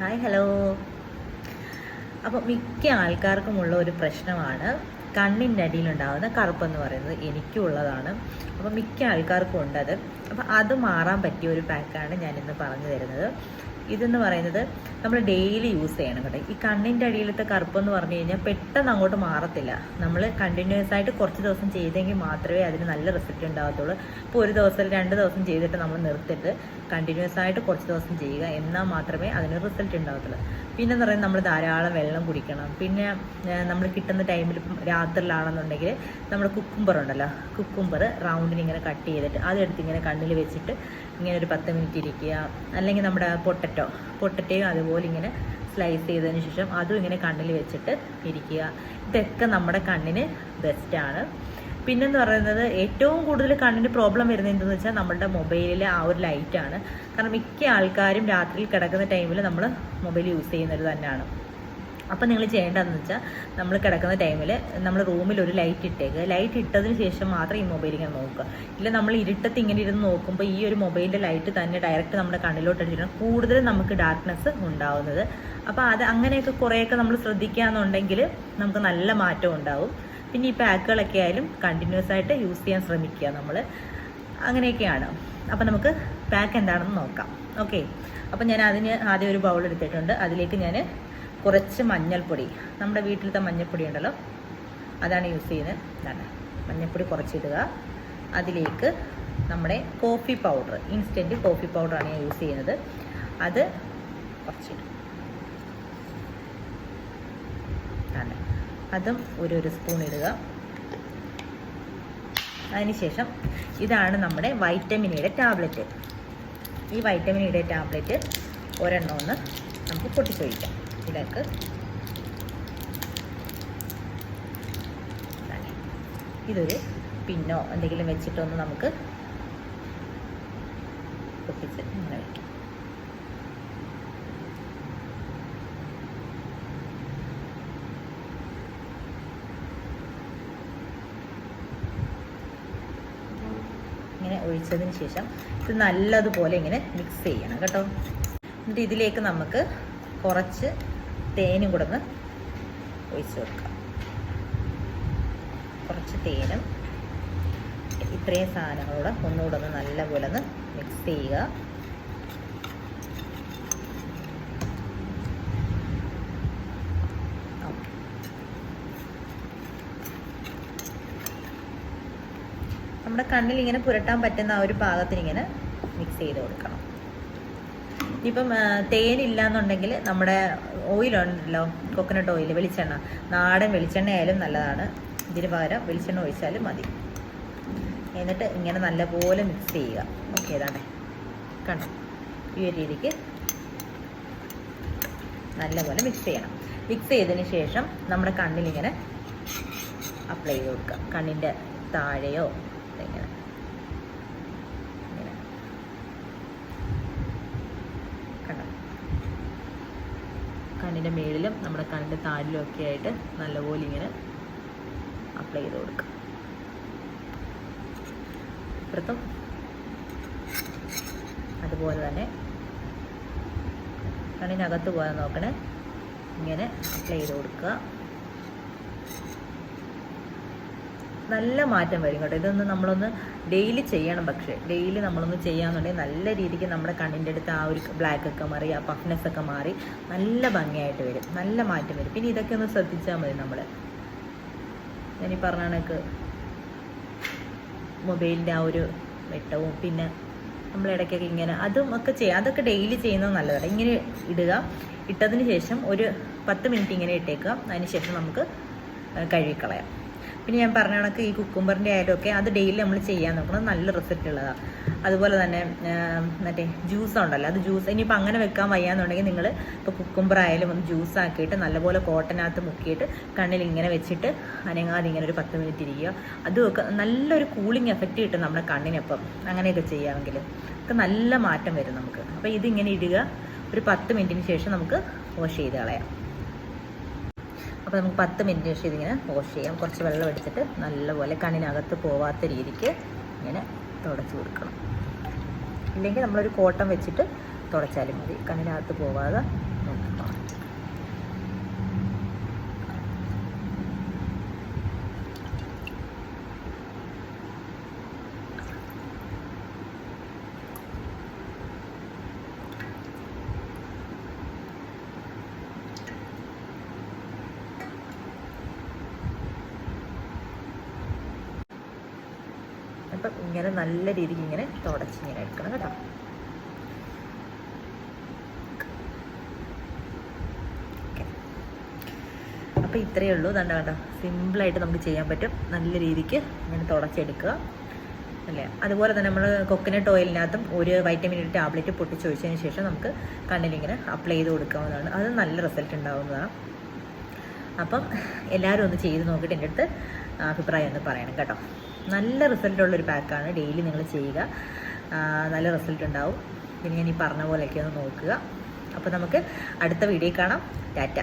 Hi hello അപ്പോൾ മിക്ക ആൾക്കാർക്കുമുള്ള ഒരു പ്രശ്നമാണ് കണ്ണിന്റെ അടിയിലുണ്ടാകുന്ന കറുപ്പെന്ന് പറയുന്നത് എനിക്കും ഉള്ളതാണ് അപ്പോൾ മിക്ക ആൾക്കാർക്കും ഉണ്ടത് അപ്പോൾ അത് മാറാൻ പറ്റിയ ഒരു പാക്കാണ് ഞാൻ ഇന്ന് പറഞ്ഞു തരുന്നത്. ഇതെന്ന് പറയുന്നത് നമ്മൾ ഡെയിലി യൂസ് ചെയ്യണം കേട്ടോ. ഈ കണ്ണിന്റെ അടിയിലത്തെ കറുപ്പെന്ന് പറഞ്ഞു കഴിഞ്ഞാൽ പെട്ടെന്ന് അങ്ങോട്ട് മാറത്തില്ല. നമ്മൾ കണ്ടിന്യൂസ് ആയിട്ട് കുറച്ച് ദിവസം ചെയ്തെങ്കിൽ മാത്രമേ അതിന് നല്ല റിസൾട്ട് ഉണ്ടാകത്തുള്ളൂ ഇപ്പോൾ ഒരു ദിവസം രണ്ട് ദിവസം ചെയ്തിട്ട് നമ്മൾ നിർത്തിട്ട് കണ്ടിന്യൂസ് ആയിട്ട് കുറച്ച് ദിവസം ചെയ്യുക എന്നാൽ മാത്രമേ അതിന് റിസൾട്ട് ഉണ്ടാകത്തുള്ളൂ പിന്നെ എന്ന് പറയുന്നത് നമ്മൾ ധാരാളം വെള്ളം കുടിക്കണം. പിന്നെ നമ്മൾ കിട്ടുന്ന ടൈമിൽ ഇപ്പം രാത്രിയിലാണെന്നുണ്ടെങ്കിൽ നമ്മൾ കുക്കുംബർ ഉണ്ടല്ലോ. കുക്കുംബർ റൗണ്ടിന് ഇങ്ങനെ കട്ട് ചെയ്തിട്ട് അതെടുത്ത് ഇങ്ങനെ കണ്ണിൽ വെച്ചിട്ട് ഇങ്ങനെ ഒരു പത്ത് മിനിറ്റ് ഇരിക്കുക. അല്ലെങ്കിൽ നമ്മുടെ പൊട്ടറ്റോ. പൊട്ടറ്റയും അതുപോലെ ഇങ്ങനെ സ്ലൈസ് ചെയ്തതിന് ശേഷം അതും ഇങ്ങനെ കണ്ണിൽ വെച്ചിട്ട് ഇരിക്കുക. ഇതൊക്കെ നമ്മുടെ കണ്ണിന് ബെസ്റ്റാണ് പിന്നെന്ന് പറയുന്നത് ഏറ്റവും കൂടുതൽ കണ്ണിന് പ്രോബ്ലം വരുന്നത് എന്തെന്ന് വെച്ചാൽ നമ്മുടെ മൊബൈലിലെ ആ ഒരു ലൈറ്റാണ് കാരണം മിക്ക ആൾക്കാരും രാത്രിയിൽ കിടക്കുന്ന ടൈമിൽ നമ്മൾ മൊബൈൽ യൂസ് ചെയ്യുന്നത് തന്നെയാണ്. അപ്പം നിങ്ങൾ ചെയ്യേണ്ടതെന്ന് വെച്ചാൽ നമ്മൾ കിടക്കുന്ന ടൈമിൽ നമ്മൾ റൂമിൽ ഒരു ലൈറ്റ് ഇട്ടേക്ക്. ലൈറ്റ് ഇട്ടതിന് ശേഷം മാത്രം ഈ മൊബൈൽ ഇങ്ങനെ നോക്കുക. ഇല്ല നമ്മൾ ഇരുട്ടത്ത് ഇങ്ങനെ ഇരുന്ന് നോക്കുമ്പോൾ ഈ ഒരു മൊബൈലിന്റെ ലൈറ്റ് തന്നെ ഡയറക്റ്റ് നമ്മുടെ കണ്ണിലോട്ട് അടിച്ചിട്ടാണ് കൂടുതലും നമുക്ക് ഡാർക്ക്നെസ് ഉണ്ടാവുന്നത്. അപ്പോൾ അത് അങ്ങനെയൊക്കെ കുറേയൊക്കെ നമ്മൾ ശ്രദ്ധിക്കുകയെന്നുണ്ടെങ്കിൽ നമുക്ക് നല്ല മാറ്റം ഉണ്ടാവും. പിന്നെ ഈ പാക്കുകളൊക്കെ ആയാലും കണ്ടിന്യൂസ് ആയിട്ട് യൂസ് ചെയ്യാൻ ശ്രമിക്കുക നമ്മൾ അങ്ങനെയൊക്കെയാണ്. അപ്പോൾ നമുക്ക് പാക്ക് എന്താണെന്ന് നോക്കാം. ഓക്കെ അപ്പം ഞാൻ അതിന് ആദ്യം ഒരു ബൗൾ എടുത്തിട്ടുണ്ട്. അതിലേക്ക് ഞാൻ കുറച്ച് മഞ്ഞൾപ്പൊടി. നമ്മുടെ വീട്ടിലത്തെ മഞ്ഞൾപ്പൊടി ഉണ്ടല്ലോ? അതാണ് യൂസ് ചെയ്യുന്നത്. ഇതാണ്. മഞ്ഞൾപ്പൊടി കുറച്ചിടുക. അതിലേക്ക് നമ്മുടെ കോഫി പൗഡർ ഇൻസ്റ്റന്റ് കോഫി പൗഡറാണ് ഞാൻ യൂസ് ചെയ്യുന്നത്. അത് കുറച്ചിടും. ആണ് അതും ഒരു ഒരു സ്പൂൺ ഇടുക. അതിനുശേഷം ഇതാണ് നമ്മുടെ വൈറ്റമിനിയുടെ ടാബ്ലറ്റ് ഈ വൈറ്റമിനിയുടെ ടാബ്ലറ്റ് ഒരെണ്ണം ഒന്ന് നമുക്ക് പൊട്ടിച്ചൊഴിക്കാം ഇതിലേക്ക്. ഇതൊരു പിന്നോ എന്തെങ്കിലും വെച്ചിട്ടൊന്ന് നമുക്ക് പൊട്ടിച്ച് ഇങ്ങനെ വയ്ക്കാം ഇങ്ങനെ ഒഴിച്ചതിന് ശേഷം ഇത് നല്ലതുപോലെ ഇങ്ങനെ മിക്സ് ചെയ്യണം കേട്ടോ. എന്നിട്ട് ഇതിലേക്ക് നമുക്ക് കുറച്ച് തേനും കൂടെ ഒന്ന് ഒഴിച്ചു കൊടുക്കാം കുറച്ച് തേനും. ഇത്രയും സാധനങ്ങളൂടെ ഒന്നുകൂടെ ഒന്ന് നല്ലപോലെ ഒന്ന് മിക്സ് ചെയ്യുക. നമ്മുടെ കണ്ണിൽ ഇങ്ങനെ പുരട്ടാൻ പറ്റുന്ന ആ ഒരു പാകത്തിന് ഇങ്ങനെ മിക്സ് ചെയ്ത് കൊടുക്കണം. ഇപ്പം തേനില്ല എന്നുണ്ടെങ്കിൽ നമ്മുടെ ഓയിലുണ്ടല്ലോ കൊക്കനട്ട് ഓയിൽ വെളിച്ചെണ്ണ. നാടൻ വെളിച്ചെണ്ണ ആയാലും നല്ലതാണ്. ഇതിന് പകരം വെളിച്ചെണ്ണ ഒഴിച്ചാലും മതി. എന്നിട്ട് ഇങ്ങനെ നല്ലപോലെ മിക്സ് ചെയ്യുക. ഓക്കെ ഏതാണ്ടേ കണ്ടോ? ഈ ഒരു രീതിക്ക് നല്ലപോലെ മിക്സ് ചെയ്യണം. മിക്സ് ചെയ്തതിന് ശേഷം നമ്മുടെ കണ്ണിലിങ്ങനെ അപ്ലൈ ചെയ്ത് കൊടുക്കുക. കണ്ണിന്റെ താഴെയോ ഇങ്ങനെ കണ്ടോ കണ്ണിന്റെ മേളിലും നമ്മുടെ കണ്ണിന്റെ താഴിലും ഒക്കെ ആയിട്ട് നല്ലപോലെ ഇങ്ങനെ അപ്ലൈ ചെയ്ത് കൊടുക്കുക ഇപ്പുറത്തും അതുപോലെ തന്നെ കണ്ണിനകത്ത് പോകാൻ നോക്കണേ. ഇങ്ങനെ അപ്ലൈ ചെയ്ത് കൊടുക്കുക. നല്ല മാറ്റം വരും കേട്ടോ. ഇതൊന്ന് നമ്മളൊന്ന് ഡെയിലി ചെയ്യണം പക്ഷേ. ഡെയിലി നമ്മളൊന്ന് ചെയ്യാന്നുണ്ടെങ്കിൽ നല്ല രീതിക്ക് നമ്മുടെ കണ്ണിന്റെ അടുത്ത് ആ ഒരു ബ്ലാക്ക് ഒക്കെ മാറി ആ പഫ്നെസ് ഒക്കെ മാറി നല്ല ഭംഗിയായിട്ട് വരും. നല്ല മാറ്റം വരും. പിന്നെ ഇതൊക്കെ ഒന്ന് ശ്രദ്ധിച്ചാൽ മതി നമ്മൾ ഞാനീ പറഞ്ഞ കണക്ക് മൊബൈലിന്റെ ആ ഒരു വെട്ടവും പിന്നെ നമ്മൾ ഇടയ്ക്കൊക്കെ ഇങ്ങനെ അതും ഒക്കെ ചെയ്യാം. അതൊക്കെ ഡെയിലി ചെയ്യുന്നത് നല്ലതാണ്. ഇങ്ങനെ ഇടുക. ഇട്ടതിന് ശേഷം ഒരു പത്ത് മിനിറ്റ് ഇങ്ങനെ ഇട്ടേക്കുക. അതിന് ശേഷം നമുക്ക് കഴുകിക്കളയാം. പിന്നെ ഞാൻ പറഞ്ഞ കണക്ക് ഈ കുക്കുംബറിന്റെ ആയാലും ഒക്കെ അത് ഡെയിലി നമ്മൾ ചെയ്യാൻ നോക്കണം. നല്ല റിസൾട്ട് ഉള്ളതാണ് അതുപോലെ തന്നെ മറ്റേ ജ്യൂസ് ഉണ്ടല്ലോ അത് ജ്യൂസ് ഇനിയിപ്പോൾ അങ്ങനെ വെക്കാൻ വയ്യാന്നുണ്ടെങ്കിൽ നിങ്ങൾ ഇപ്പോൾ കുക്കുംബർ ആയാലും ഒന്ന് ജ്യൂസ് ആക്കിയിട്ട് നല്ലപോലെ കോട്ടനകത്ത് മുക്കിയിട്ട് കണ്ണിൽ ഇങ്ങനെ വെച്ചിട്ട് അനങ്ങാതെ ഇങ്ങനെ ഒരു പത്ത് മിനിറ്റ് ഇരിക്കുക. അതുമൊക്കെ നല്ലൊരു കൂളിംഗ് എഫക്റ്റ് കിട്ടും നമ്മുടെ കണ്ണിനൊപ്പം. അങ്ങനെയൊക്കെ ചെയ്യാമെങ്കിൽ. ഒക്കെ നല്ല മാറ്റം വരും നമുക്ക്. അപ്പോൾ ഇതിങ്ങനെ ഇടുക. ഒരു പത്ത് മിനിറ്റിന് ശേഷം നമുക്ക് വാഷ് ചെയ്ത് കളയാം. അപ്പോൾ നമുക്ക് പത്ത് മിനിറ്റിന് ശേഷം ഇതിങ്ങനെ വാഷ് ചെയ്യാം. കുറച്ച് വെള്ളം എടുത്തിട്ട് നല്ലപോലെ കണ്ണിനകത്ത് പോവാത്ത രീതിക്ക് ഇങ്ങനെ തുടച്ച് കൊടുക്കണം. ഇല്ലെങ്കിൽ നമ്മളൊരു കോട്ടം വെച്ചിട്ട് തുടച്ചാലും മതി. കണ്ണിനകത്ത് പോവാതെ നോക്കാം അപ്പം ഇങ്ങനെ നല്ല രീതിക്ക് ഇങ്ങനെ തുടച്ച് ഇങ്ങനെ എടുക്കണം കേട്ടോ. അപ്പോൾ ഇത്രയേ ഉള്ളൂ. കണ്ട? കേട്ടോ സിമ്പിളായിട്ട് നമുക്ക് ചെയ്യാൻ പറ്റും. നല്ല രീതിക്ക് ഇങ്ങനെ തുടച്ചെടുക്കുക. അല്ലേ? അതുപോലെ തന്നെ നമ്മൾ കൊക്കനട്ട് ഓയിലിനകത്തും ഒരു വൈറ്റമിൻ ടാബ്ലറ്റ് പൊട്ടിച്ചൊഴിച്ചതിന് ശേഷം നമുക്ക് കണ്ണിലിങ്ങനെ അപ്ലൈ ചെയ്ത് കൊടുക്കാവുന്നതാണ്. അത് നല്ല റിസൾട്ട് ഉണ്ടാവുന്നതാണ്. അപ്പം എല്ലാവരും ഒന്ന് ചെയ്ത് നോക്കിയിട്ട് എന്റെ അടുത്ത് അഭിപ്രായം ഒന്ന് പറയണം കേട്ടോ. നല്ല റിസൾട്ടുള്ളൊരു പാക്കാണ് ഡെയിലി നിങ്ങൾ ചെയ്യുക. നല്ല റിസൾട്ട് ഉണ്ടാവും പിന്നെ ഞാൻ ഈ പറഞ്ഞ പോലെയൊക്കെ ഒന്ന് നോക്കുക. അപ്പോൾ നമുക്ക് അടുത്ത വീഡിയോ കാണാം. ടാറ്റ.